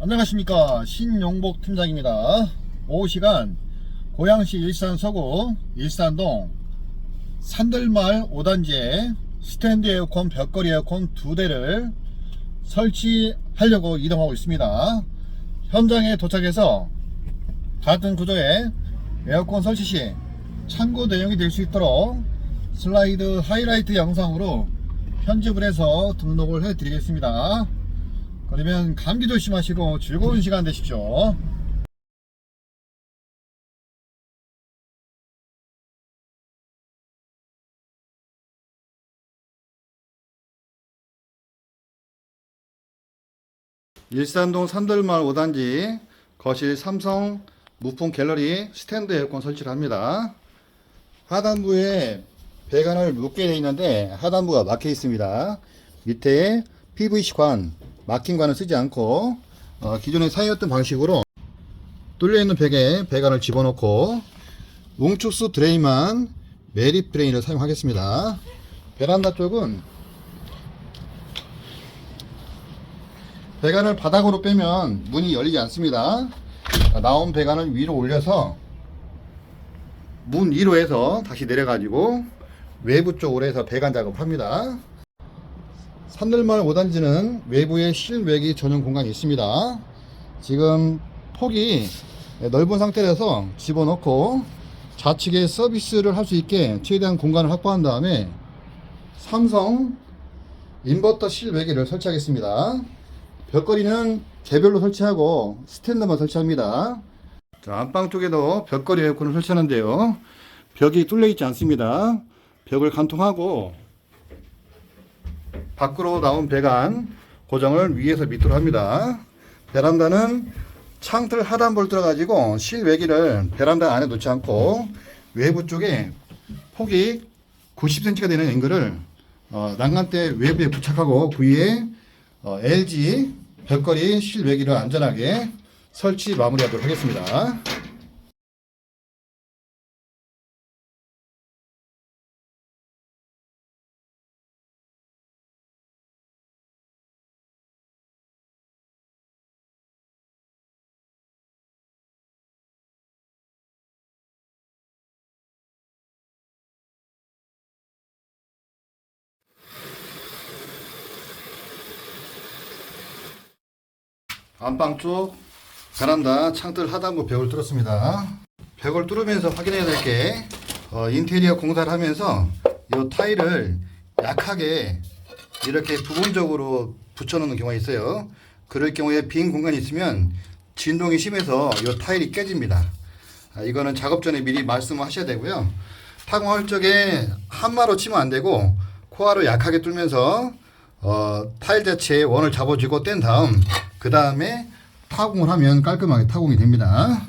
안녕하십니까. 신용복 팀장입니다. 오후 시간 고양시 일산 서구 일산동 산들마을 5단지에 스탠드 에어컨 벽걸이 에어컨 두 대를 설치하려고 이동하고 있습니다. 현장에 도착해서 같은 구조의 에어컨 설치 시 참고 내용이 될 수 있도록 슬라이드 하이라이트 영상으로 편집을 해서 등록을 해 드리겠습니다 그러면 감기 조심하시고 즐거운 시간 되십시오. 일산동 산들마을 5단지 거실 삼성 무풍 갤러리 스탠드 에어컨 설치를 합니다. 하단부에 배관을 묶게 되어 있는데 하단부가 막혀 있습니다. 밑에 PVC 관, 막힌 관을 쓰지 않고 어, 기존에 사용했던 방식으로 뚫려 있는 벽에 배관을 집어넣고 웅축수 드레인만 메리 드레인을 사용하겠습니다. 베란다 쪽은 배관을 바닥으로 빼면 문이 열리지 않습니다. 나온 배관을 위로 올려서 문 위로 해서 다시 내려가지고 외부 쪽으로 해서 배관 작업합니다. 산들마을 5단지는 외부에 실외기 전용 공간이 있습니다. 지금 폭이 넓은 상태라서 집어넣고 좌측에 서비스를 할 수 있게 최대한 공간을 확보한 다음에 삼성 인버터 실외기를 설치하겠습니다. 벽걸이는 개별로 설치하고 스탠드만 설치합니다. 자, 안방 쪽에도 벽걸이 에어컨을 설치하는데요. 벽이 뚫려 있지 않습니다. 벽을 간통하고 밖으로 나온 배관 고정을 위에서 밑으로 합니다. 베란다는 창틀 하단부를 뚫어가지고 실외기를 베란다 안에 놓지 않고 외부 쪽에 폭이 90cm가 되는 앵글을 어, 난간대 외부에 부착하고 그 위에 어, LG 벽걸이 실외기를 안전하게 설치 마무리하도록 하겠습니다. 안방 쪽 베란다 창틀 하단부 벽을 뚫었습니다. 벽을 뚫으면서 확인해야 될게 어, 인테리어 공사를 하면서 이 타일을 약하게 이렇게 부분적으로 붙여놓는 경우가 있어요. 그럴 경우에 빈 공간이 있으면 진동이 심해서 이 타일이 깨집니다. 아, 이거는 작업 전에 미리 말씀을 하셔야 되고요. 타공할 적에 한마로 치면 안 되고 코아로 약하게 뚫면서 어, 타일 자체에 원을 잡아주고 뗀 다음 그 다음에 타공을 하면 깔끔하게 타공이 됩니다.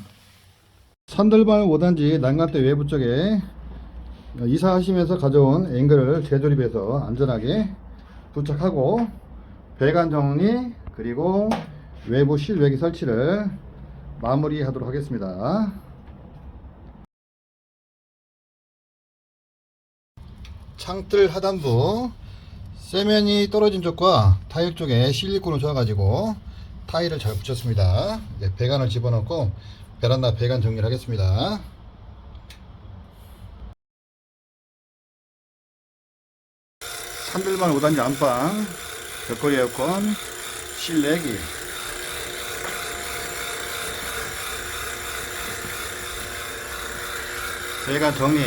산들발 5단지 난간대 외부 쪽에 이사하시면서 가져온 앵글을 재조립해서 안전하게 부착하고 배관 정리 그리고 외부 실외기 설치를 마무리하도록 하겠습니다. 창틀 하단부 세면이 떨어진 쪽과 타일 쪽에 실리콘을 줘가지고 타일을 잘 붙였습니다. 이제 배관을 집어넣고 베란다 배관 정리를 하겠습니다. 산들만 5단지 안방 벽걸이 에어컨 실내기 배관 정리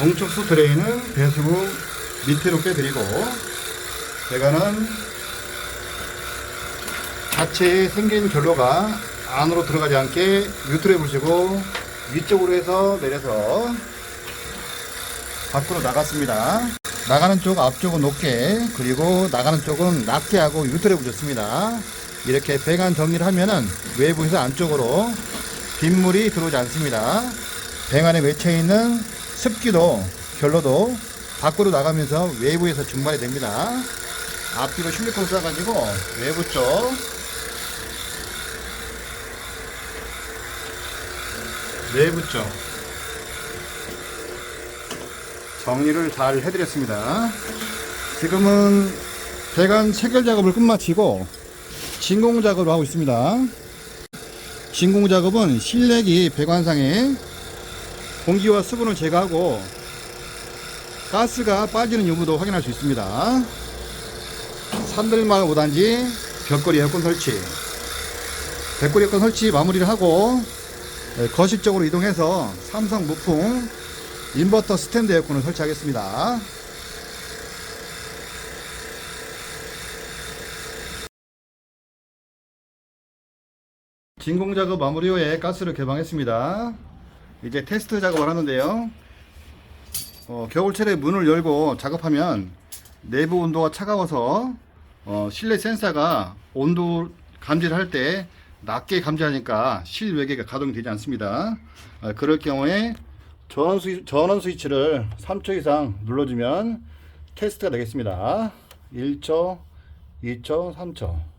뭉촉수 드레인은 배수구 밑으로 빼드리고 배관은 자체에 생긴 결로가 안으로 들어가지 않게 뉴트를 보시고 위쪽으로 해서 내려서 밖으로 나갔습니다. 나가는 쪽 앞쪽은 높게 그리고 나가는 쪽은 낮게 하고 유트를 붙였습니다. 이렇게 배관 정리를 하면은 외부에서 안쪽으로 빗물이 들어오지 않습니다. 배관에 맺혀 있는 습기도 결로도 밖으로 나가면서 외부에서 증발이 됩니다. 앞뒤로 실리콘 쏴가지고 외부 쪽 내부 쪽 정리를 잘 해드렸습니다. 지금은 배관 체결 작업을 끝마치고 진공 작업을 하고 있습니다. 진공 작업은 실내기 배관상에 공기와 수분을 제거하고 가스가 빠지는 여부도 확인할 수 있습니다. 산들만 5단지 벽걸이 에어컨 설치 벽걸이 에어컨 설치 마무리를 하고 네, 거실 쪽으로 이동해서 삼성 무풍 인버터 스탠드 에어컨을 설치하겠습니다. 진공 작업 마무리 후에 가스를 개방했습니다. 이제 테스트 작업을 하는데요. 어, 겨울철에 문을 열고 작업하면 내부 온도가 차가워서 어, 실내 센서가 온도 감지를 할 때 낮게 감지하니까 실외계가 가동이 되지 않습니다. 어, 그럴 경우에 전원, 스위, 전원 스위치를 3초 이상 눌러주면 테스트가 되겠습니다. 1초, 2초, 3초.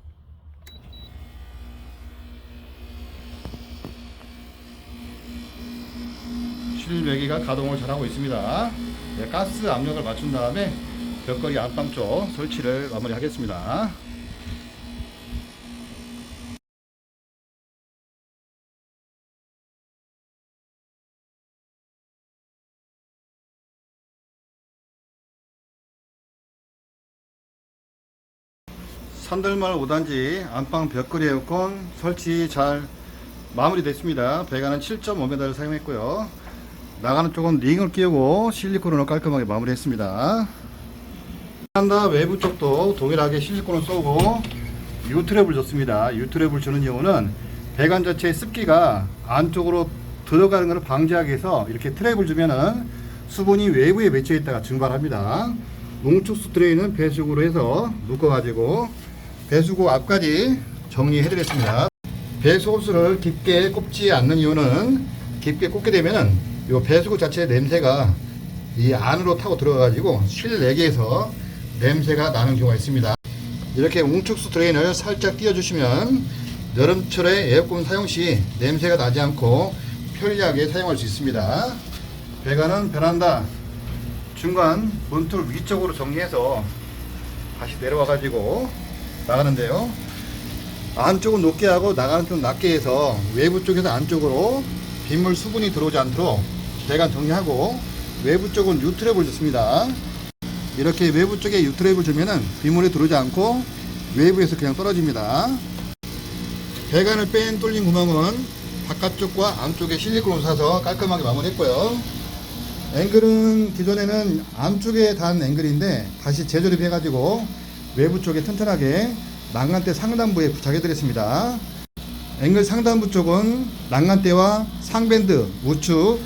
실외기가 가동을 잘하고 있습니다. 네, 가스 압력을 맞춘 다음에 벽걸이 안방 쪽 설치를 마무리하겠습니다. 산들마을 5단지 안방 벽걸이 에어컨 설치 잘 마무리됐습니다. 배관은 7.5m를 사용했고요. 나가는 쪽은 링을 끼우고 실리콘으로 깔끔하게 마무리했습니다. 베란다 외부 쪽도 동일하게 실리콘을 쏘고 유트랩을 줬습니다. 유트랩을 주는 이유는 배관 자체의 습기가 안쪽으로 들어가는 것을 방지하기 위해서 이렇게 트랩을 주면은 수분이 외부에 맺혀 있다가 증발합니다. 농축수 트레이는 배수구로 해서 묶어가지고 배수구 앞까지 정리해드렸습니다. 배수호스를 깊게 꼽지 않는 이유는 깊게 꼽게 되면은 이 배수구 자체의 냄새가 이 안으로 타고 들어가가지고 실내기에서 냄새가 나는 경우가 있습니다. 이렇게 웅축수 드레인을 살짝 띄워주시면 여름철에 에어컨 사용 시 냄새가 나지 않고 편리하게 사용할 수 있습니다. 배관은 베란다 중간 문틀 위쪽으로 정리해서 다시 내려와 가지고 나가는데요. 안쪽은 높게 하고 나가는 쪽 낮게 해서 외부 쪽에서 안쪽으로 빗물 수분이 들어오지 않도록 배관 정리하고 외부 쪽은 유트랩을 줬습니다. 이렇게 외부 쪽에 유트랩을 주면은 빗물이 들어오지 않고 외부에서 그냥 떨어집니다. 배관을 뺀 뚫린 구멍은 바깥쪽과 안쪽에 실리콘을 사서 깔끔하게 마무리했고요. 앵글은 기존에는 안쪽에 단 앵글인데 다시 재조립해가지고 외부 쪽에 튼튼하게 난간대 상단부에 부착해드렸습니다. 앵글 상단부 쪽은 난간대와 상밴드 우측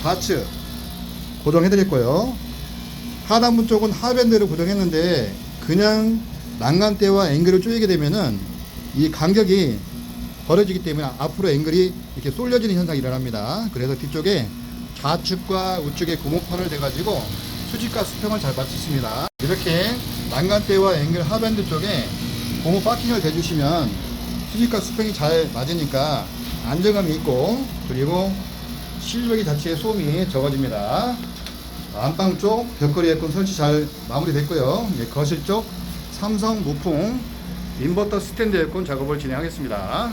좌측 고정해 드렸고요. 하단부 쪽은 하밴드를 고정했는데 그냥 난간대와 앵글을 조이게 되면은 이 간격이 벌어지기 때문에 앞으로 앵글이 이렇게 쏠려지는 현상이 일어납니다. 그래서 뒤쪽에 좌측과 우측에 고무판을 대가지고 수직과 수평을 잘 맞췄습니다. 이렇게 난간대와 앵글 하밴드 쪽에 고무 파킹을 대주시면 수직과 수평이 잘 맞으니까 안정감이 있고 그리고 실외기 자체의 소음이 적어집니다. 안방 쪽 벽걸이 에어컨 설치 잘 마무리됐고요. 이제 거실 쪽 삼성 무풍 인버터 스탠드 에어컨 작업을 진행하겠습니다.